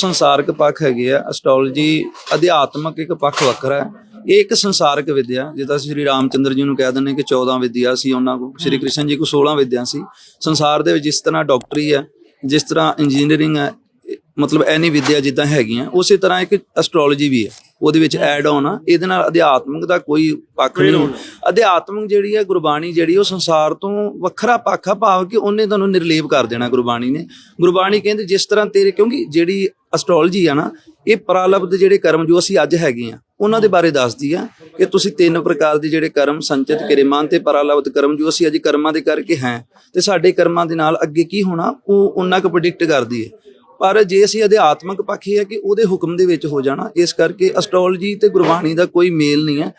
ਸੰਸਾਰਕ ਪੱਖ ਹੈਗੇ ਆ ਐਸਟ੍ਰੋਲੋਜੀ ਅਧਿਆਤਮਕ ਇੱਕ ਪੱਖ ਵੱਖਰਾ ਹੈ। ਇਹ ਇੱਕ ਸੰਸਾਰਕ ਵਿਦਿਆ ਜਿੱਦਾਂ ਸ੍ਰੀ ਰਾਮਚੰਦਰ ਜੀ ਨੂੰ ਕਹਿ ਦਿੰਦੇ ਕਿ 14 ਵਿਦਿਆ ਸੀ ਉਹਨਾਂ ਕੋਲ ਸ੍ਰੀ ਕ੍ਰਿਸ਼ਨ ਜੀ ਕੋਲ 16 ਵਿਦਿਆ ਸੀ। ਸੰਸਾਰ ਦੇ ਵਿੱਚ ਜਿਸ ਤਰ੍ਹਾਂ ਡਾਕਟਰੀ ਹੈ ਜਿਸ ਤਰ੍ਹਾਂ ਇੰਜੀਨੀਅਰਿੰਗ ਹੈ ਮਤਲਬ ਐਨੀ ਵਿਦਿਆ ਜਿੱਦਾਂ ਹੈਗੀਆਂ ਉਸੇ ਤਰ੍ਹਾਂ ਇੱਕ ਐਸਟ੍ਰੋਲੋਜੀ ਵੀ ਹੈ। ਉਹਦੇ ਵਿੱਚ ਐਡ ਆਨ ਆ ਇਹਦੇ ਨਾਲ ਅਧਿਆਤਮਕ ਦਾ ਕੋਈ ਪੱਖ ਨਹੀਂ ਅਧਿਆਤਮਕ ਜਿਹੜੀ ਹੈ ਗੁਰਬਾਣੀ ਜਿਹੜੀ ਉਹ ਸੰਸਾਰ ਤੋਂ ਵੱਖਰਾ ਪੱਖ ਆ ਭਾਵ ਕਿ ਉਹਨੇ ਤੁਹਾਨੂੰ ਨਿਰਲੇਪ ਕਰ ਦੇਣਾ ਗੁਰਬਾਣੀ ਨੇ। ਗੁਰਬਾਣੀ ਕਹਿੰਦੇ ਜਿਸ ਤਰ੍ਹਾਂ ਤੇਰੇ ਕਿਉਂਕਿ ਜਿਹੜੀ ਐਸਟ੍ਰੋਲੋਜੀ ਆ ਨਾ, ਇਹ ਪ੍ਰਾਲਬਧ ਜਿਹੜੇ ਕਰਮ ਜੋ ਅਸੀਂ ਅੱਜ ਹੈਗੇ ਆ, ਉਹਨਾਂ ਦੇ ਬਾਰੇ ਦੱਸਦੀ ਆ ਕਿ ਤੁਸੀਂ ਤਿੰਨ ਪ੍ਰਕਾਰ ਦੇ ਜਿਹੜੇ ਕਰਮ, ਸੰਚਿਤ ਕਿਰਮਾਂ ਤੇ ਪ੍ਰਾਲਬਧ ਕਰਮ ਜੋ ਅਸੀਂ ਅੱਜ ਕਰਮਾਂ ਦੇ ਕਰਕੇ ਹੈ। ਤੇ ਸਾਡੇ ਕਰਮਾਂ ਦੇ ਨਾਲ ਅੱਗੇ ਕੀ ਹੋਣਾ, ਉਹ ਉਹਨਾਂ ਕੁ ਪ੍ਰੈਡਿਕਟ ਕਰਦੀ ਹੈ ਪਰ ਜੇ ਅਸੀਂ ਅਧਿਆਤਮਕ ਪੱਖ ਇਹ ਹੈ ਕਿ ਉਹਦੇ ਹੁਕਮ ਦੇ ਵਿੱਚ ਹੋ ਜਾਣਾ, ਇਸ ਕਰਕੇ ਐਸਟ੍ਰੋਲੋਜੀ ਤੇ ਗੁਰਬਾਣੀ ਦਾ ਕੋਈ ਮੇਲ ਨਹੀਂ ਹੈ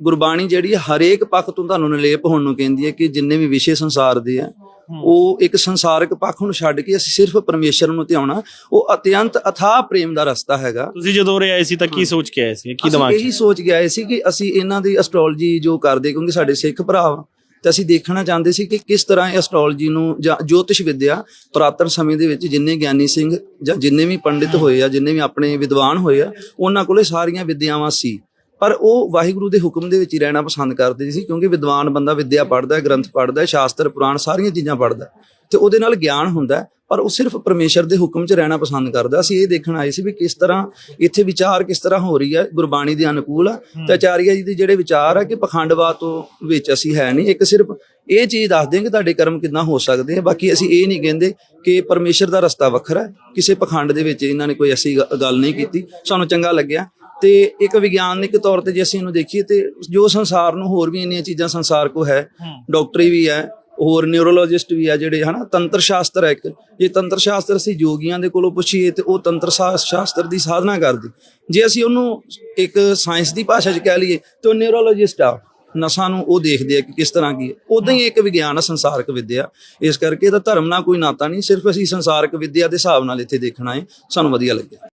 ਗੁਰਬਾਣੀ ਜਿਹੜੀ ਹਰੇਕ ਪੱਖ ਤੋਂ ਤੁਹਾਨੂੰ ਨਿਲੇਪ ਹੋਣ ਨੂੰ ਕਹਿੰਦੀ ਹੈ ਕਿ ਜਿੰਨੇ ਵੀ ਵਿਸ਼ੇ ਸੰਸਾਰ ਦੇ ਆ ਉਹ ਇੱਕ ਸੰਸਾਰਿਕ ਪੱਖ ਨੂੰ ਛੱਡ ਕੇ ਅਸੀਂ ਸਿਰਫ ਪਰਮੇਸ਼ਰ ਨੂੰ ਧਿਆਉਣਾ ਉਹ ਅਤਿਅੰਤ ਅਥਾਹ ਪ੍ਰੇਮ ਦਾ ਰਸਤਾ ਹੈਗਾ। ਤੁਸੀਂ ਜਦੋਂ ਆਏ ਸੀ ਤਾਂ ਕੀ ਸੋਚ ਕੇ ਆਏ ਸੀ? ਕੀ ਦਿਮਾਗ 'ਚ ਇਹੀ ਸੋਚ ਕੇ ਆਏ ਸੀ ਕਿ ਅਸੀਂ ਇਹਨਾਂ ਦੀ ਐਸਟ੍ਰੋਲੋਜੀ ਜੋ ਕਰਦੇ ਕਿਉਂਕਿ ਸਾਡੇ ਸਿੱਖ ਭਰਾ ਤੇ ਅਸੀਂ ਦੇਖਣਾ ਚਾਹੁੰਦੇ ਸੀ ਕਿ ਕਿਸ ਤਰ੍ਹਾਂ ਐਸਟ੍ਰੋਲੋਜੀ ਨੂੰ ਜਾਂ ਜੋਤਿਸ਼ ਵਿਦਿਆ ਪੁਰਾਤਨ ਸਮੇਂ ਦੇ ਵਿੱਚ ਜਿੰਨੇ ਗਿਆਨੀ ਸਿੰਘ ਜਾਂ ਜਿੰਨੇ ਵੀ ਪੰਡਿਤ ਹੋਏ ਆ ਜਿੰਨੇ ਵੀ ਆਪਣੇ ਵਿਦਵਾਨ ਹੋਏ ਆ ਉਹਨਾਂ ਕੋਲੇ ਸਾਰੀਆਂ ਵਿਦਿਆਵਾਂ ਸੀ। ਪਰ ਉਹ ਵਾਹਿਗੁਰੂ ਦੇ ਹੁਕਮ ਦੇ ਵਿੱਚ ਹੀ ਰਹਿਣਾ ਪਸੰਦ ਕਰਦੇ ਸੀ, ਕਿਉਂਕਿ ਵਿਦਵਾਨ ਬੰਦਾ ਵਿੱਦਿਆ ਪੜ੍ਹਦਾ ਗ੍ਰੰਥ ਪੜ੍ਹਦਾ ਸ਼ਾਸਤਰ, ਪੁਰਾਣ ਸਾਰੀਆਂ ਚੀਜ਼ਾਂ ਪੜ੍ਹਦਾ ਹੈ ਤੇ ਉਹਦੇ ਨਾਲ ਗਿਆਨ ਹੁੰਦਾ ਪਰ ਉਹ ਸਿਰਫ ਪਰਮੇਸ਼ਰ ਦੇ ਹੁਕਮ 'ਚ ਰਹਿਣਾ ਪਸੰਦ ਕਰਦਾ। ਅਸੀਂ ਇਹ ਦੇਖਣ ਆਏ ਸੀ ਵੀ ਕਿਸ ਤਰ੍ਹਾਂ ਇੱਥੇ ਵਿਚਾਰ ਕਿਸ ਤਰ੍ਹਾਂ ਹੋ ਰਹੀ ਹੈ, ਗੁਰਬਾਣੀ ਦੇ ਅਨੁਕੂਲ ਆ। ਤੇ ਆਚਾਰੀਆ ਜੀ ਦੇ ਜਿਹੜੇ ਵਿਚਾਰ ਆ ਕਿ ਪਖੰਡਵਾਦ ਤੋਂ ਵਿੱਚ ਅਸੀਂ ਹੈ ਨਹੀਂ, ਇੱਕ ਸਿਰਫ ਇਹ ਚੀਜ਼ ਦੱਸਦੇ ਹਾਂ ਕਿ ਤੁਹਾਡੇ ਕਰਮ ਕਿੰਨਾ ਹੋ ਸਕਦੇ ਆ, ਬਾਕੀ ਅਸੀਂ ਇਹ ਨਹੀਂ ਕਹਿੰਦੇ ਕਿ ਪਰਮੇਸ਼ਰ ਦਾ ਰਸਤਾ ਵੱਖਰਾ ਹੈ, ਕਿਸੇ ਪਖੰਡ ਦੇ ਵਿੱਚ ਇਹਨਾਂ ਨੇ ਕੋਈ ਐਸੀ ਗ- ਗੱਲ ਨਹੀਂ ਕੀਤੀ। ਸਾਨੂੰ ਚੰਗਾ ਲੱਗਿਆ। ਤੇ ਇੱਕ ਵਿਗਿਆਨਿਕ ਤੌਰ ਤੇ ਜੇ ਅਸੀਂ ਇਹਨੂੰ ਦੇਖੀਏ ਤੇ ਜੋ ਸੰਸਾਰ ਨੂੰ ਹੋਰ ਵੀ ਇੰਨੀਆਂ ਚੀਜ਼ਾਂ ਸੰਸਾਰ ਕੋ ਹੈ ਡਾਕਟਰੀ ਵੀ ਹੈ ਹੋਰ ਨਿਊਰੋਲੋਜਿਸਟ ਵੀ ਆ ਜਿਹੜੇ ਹਨਾ ਤੰਤਰ ਸ਼ਾਸਤਰ ਹੈ ਇੱਕ। ਜੇ ਤੰਤਰ ਸ਼ਾਸਤਰ ਅਸੀਂ ਯੋਗੀਆਂ ਦੇ ਕੋਲੋਂ ਪੁੱਛੀਏ ਤੇ ਉਹ ਤੰਤਰ ਸ਼ਾਸਤਰ ਦੀ ਸਾਧਨਾ ਕਰਦੇ। ਜੇ ਅਸੀਂ ਉਹਨੂੰ ਇੱਕ ਸਾਇੰਸ ਦੀ ਭਾਸ਼ਾ 'ਚ ਕਹਿ ਲਈਏ ਤੇ ਉਹ ਨਿਊਰੋਲੋਜਿਸਟ ਆ ਨਸਾਂ ਨੂੰ ਉਹ ਦੇਖਦੇ ਆ ਕਿ ਕਿਸ ਤਰ੍ਹਾਂ ਕੀ ਹੈ। ਉਦਾਂ ਹੀ ਇੱਕ ਵਿਗਿਆਨ ਆ ਸੰਸਾਰਕ ਵਿਦਿਆ। ਇਸ ਕਰਕੇ ਇਹਦਾ ਧਰਮ ਨਾਲ ਕੋਈ ਨਾਤਾ ਨਹੀਂ ਸਿਰਫ ਅਸੀਂ ਸੰਸਾਰਕ ਵਿਦਿਆ ਦੇ ਹਿਸਾਬ ਨਾਲ ਇੱਥੇ ਦੇਖਣਾ ਹੈ। ਸਾਨੂੰ ਵਧੀਆ ਲੱਗਿਆ।